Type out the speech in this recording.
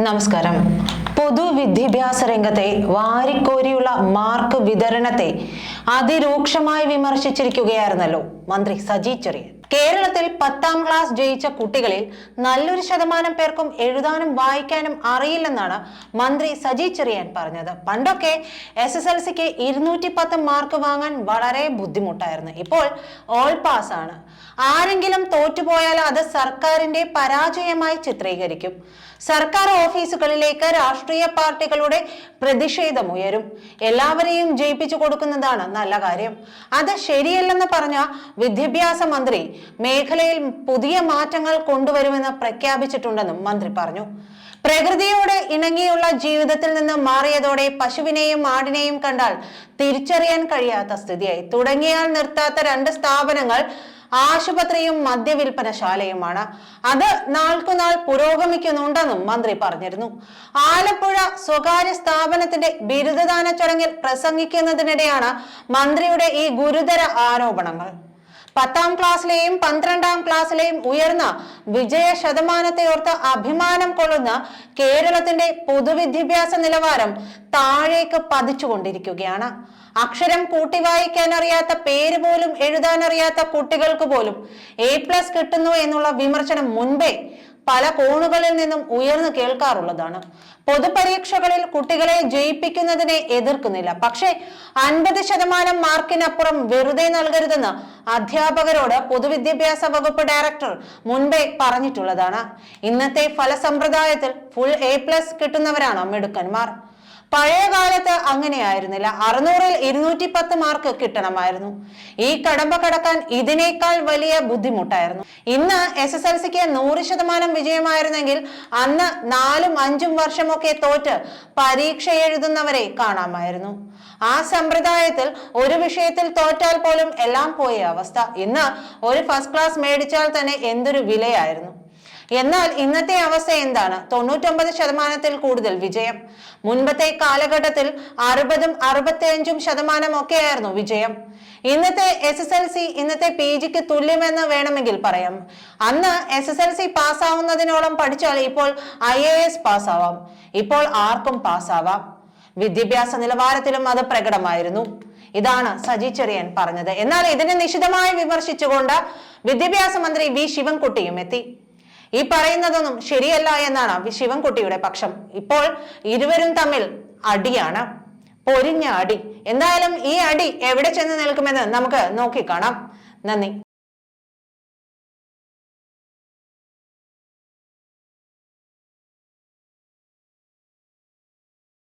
നമസ്കാരം. പൊതുവിദ്യാഭ്യാസ രംഗത്തെ വാരിക്കോരിയുള്ള മാർക്ക് വിതരണത്തെ അതിരൂക്ഷമായി വിമർശിച്ചിരിക്കുകയായിരുന്നല്ലോ. മന്ത്രി സജി ചെറിയൻ. കേരളത്തിൽ പത്താം ക്ലാസ് ജയിച്ച കുട്ടികളിൽ നല്ലൊരു ശതമാനം പേർക്കും എഴുതാനും വായിക്കാനും അറിയില്ലെന്നാണ് മന്ത്രി സജി ചെറിയാൻ പറഞ്ഞത്. പണ്ടൊക്കെ എസ് എസ് എൽ സിക്ക് ഇരുന്നൂറ്റി പത്ത് മാർക്ക് വാങ്ങാൻ വളരെ ബുദ്ധിമുട്ടായിരുന്നു. ഇപ്പോൾ ഓൾ പാസ് ആണ്. ആരെങ്കിലും തോറ്റുപോയാൽ അത് സർക്കാരിന്റെ പരാജയമായി ചിത്രീകരിക്കും. സർക്കാർ ഓഫീസുകളിലേക്ക് രാഷ്ട്രീയ പാർട്ടികളുടെ പ്രതിഷേധം ഉയരും. എല്ലാവരെയും ജയിപ്പിച്ചു കൊടുക്കുന്നതാണ് നല്ല കാര്യം. അത് ശരിയല്ലെന്ന് പറഞ്ഞ വിദ്യാഭ്യാസ മന്ത്രി മേഖലയിൽ പുതിയ മാറ്റങ്ങൾ കൊണ്ടുവരുമെന്ന് പ്രഖ്യാപിച്ചിട്ടുണ്ടെന്നും മന്ത്രി പറഞ്ഞു. പ്രകൃതിയോട് ഇണങ്ങിയുള്ള ജീവിതത്തിൽ നിന്ന് മാറിയതോടെ പശുവിനെയും ആടിനെയും കണ്ടാൽ തിരിച്ചറിയാൻ കഴിയാത്ത സ്ഥിതിയായി. തുടങ്ങിയാൽ നിർത്താത്ത രണ്ട് സ്ഥാപനങ്ങൾ ആശുപത്രിയും മദ്യവിൽപ്പനശാലയുമാണ്. അത് നാൾക്കുനാൾ പുരോഗമിക്കുന്നുണ്ടെന്നും മന്ത്രി പറഞ്ഞിരുന്നു. ആലപ്പുഴ സ്വകാര്യ സ്ഥാപനത്തിന്റെ ബിരുദദാന ചടങ്ങിൽ പ്രസംഗിക്കുന്നതിനിടെയാണ് മന്ത്രിയുടെ ഈ ഗുരുതര ആരോപണങ്ങൾ. പത്താം ക്ലാസ്സിലെയും പന്ത്രണ്ടാം ക്ലാസ്സിലെയും ഉയർന്ന വിജയ ശതമാനത്തെ ഓർത്ത് അഭിമാനം കൊള്ളുന്ന കേരളത്തിന്റെ പൊതുവിദ്യാഭ്യാസ നിലവാരം താഴേക്ക് പതിച്ചുകൊണ്ടിരിക്കുകയാണ്. അക്ഷരം കൂട്ടി വായിക്കാൻ അറിയാത്ത പേര് പോലും എഴുതാനറിയാത്ത കുട്ടികൾക്ക് പോലും എ പ്ലസ് കിട്ടുന്നു എന്നുള്ള വിമർശനം മുൻപേ പല കോണുകളിൽ നിന്നും ഉയർന്നു കേൾക്കാറുള്ളതാണ്. പൊതുപരീക്ഷകളിൽ കുട്ടികളെ ജയിപ്പിക്കുന്നതിനെ എതിർക്കുന്നില്ല. പക്ഷേ അൻപത് ശതമാനം മാർക്കിനപ്പുറം വെറുതെ നൽകരുതെന്ന് അധ്യാപകരോട് പൊതുവിദ്യാഭ്യാസ വകുപ്പ് ഡയറക്ടർ മുൻപേ പറഞ്ഞിട്ടുള്ളതാണ്. ഇന്നത്തെ ഫലസമ്പ്രദായത്തിൽ ഫുൾ എ പ്ലസ് കിട്ടുന്നവരാണ് മിടുക്കന്മാർ. പഴയ കാലത്ത് അങ്ങനെയായിരുന്നില്ല. അറുന്നൂറിൽ ഇരുന്നൂറ്റി പത്ത് മാർക്ക് കിട്ടണമായിരുന്നു. ഈ കടമ്പ കടക്കാൻ ഇതിനേക്കാൾ വലിയ ബുദ്ധിമുട്ടായിരുന്നു. ഇന്ന് എസ് എസ് എൽ സിക്ക് നൂറ് ശതമാനം വിജയമായിരുന്നെങ്കിൽ അന്ന് നാലും അഞ്ചും വർഷമൊക്കെ തോറ്റ് പരീക്ഷ എഴുതുന്നവരെ കാണാമായിരുന്നു. ആ സമ്പ്രദായത്തിൽ ഒരു വിഷയത്തിൽ തോറ്റാൽ പോലും എല്ലാം പോയ അവസ്ഥ. ഇന്ന് ഒരു ഫസ്റ്റ് ക്ലാസ് മേടിച്ചാൽ തന്നെ എന്തൊരു വിലയായിരുന്നു. എന്നാൽ ഇന്നത്തെ അവസ്ഥ എന്താണ്? തൊണ്ണൂറ്റൊമ്പത് ശതമാനത്തിൽ കൂടുതൽ വിജയം. മുൻപത്തെ കാലഘട്ടത്തിൽ അറുപതും അറുപത്തിയഞ്ചും ശതമാനം ഒക്കെയായിരുന്നു വിജയം. ഇന്നത്തെ എസ് എസ് എൽ സി ഇന്നത്തെ പി ജിക്ക് തുല്യമെന്ന് വേണമെങ്കിൽ പറയാം. അന്ന് എസ് എസ് എൽ സി പാസ്സാവുന്നതിനോളം പഠിച്ചാൽ ഇപ്പോൾ ഐ എ എസ് പാസ്സാവാം. ഇപ്പോൾ ആർക്കും പാസ്സാവാം. വിദ്യാഭ്യാസ നിലവാരത്തിലും അത് പ്രകടമായിരുന്നു. ഇതാണ് സജി ചെറിയൻ പറഞ്ഞത്. എന്നാൽ ഇതിനെ നിശിതമായി വിമർശിച്ചുകൊണ്ട് വിദ്യാഭ്യാസ മന്ത്രി വി ശിവൻകുട്ടിയും എത്തി. ഈ പറയുന്നതൊന്നും ശരിയല്ല എന്നാണ് ശിവൻകുട്ടിയുടെ പക്ഷം. ഇപ്പോൾ ഇരുവരും തമ്മിൽ അടിയാണ്. പൊരിഞ്ഞ അടി. എന്തായാലും ഈ അടി എവിടെ ചെന്ന് നിൽക്കുമെന്ന് നമുക്ക് നോക്കിക്കാണാം. നന്ദി.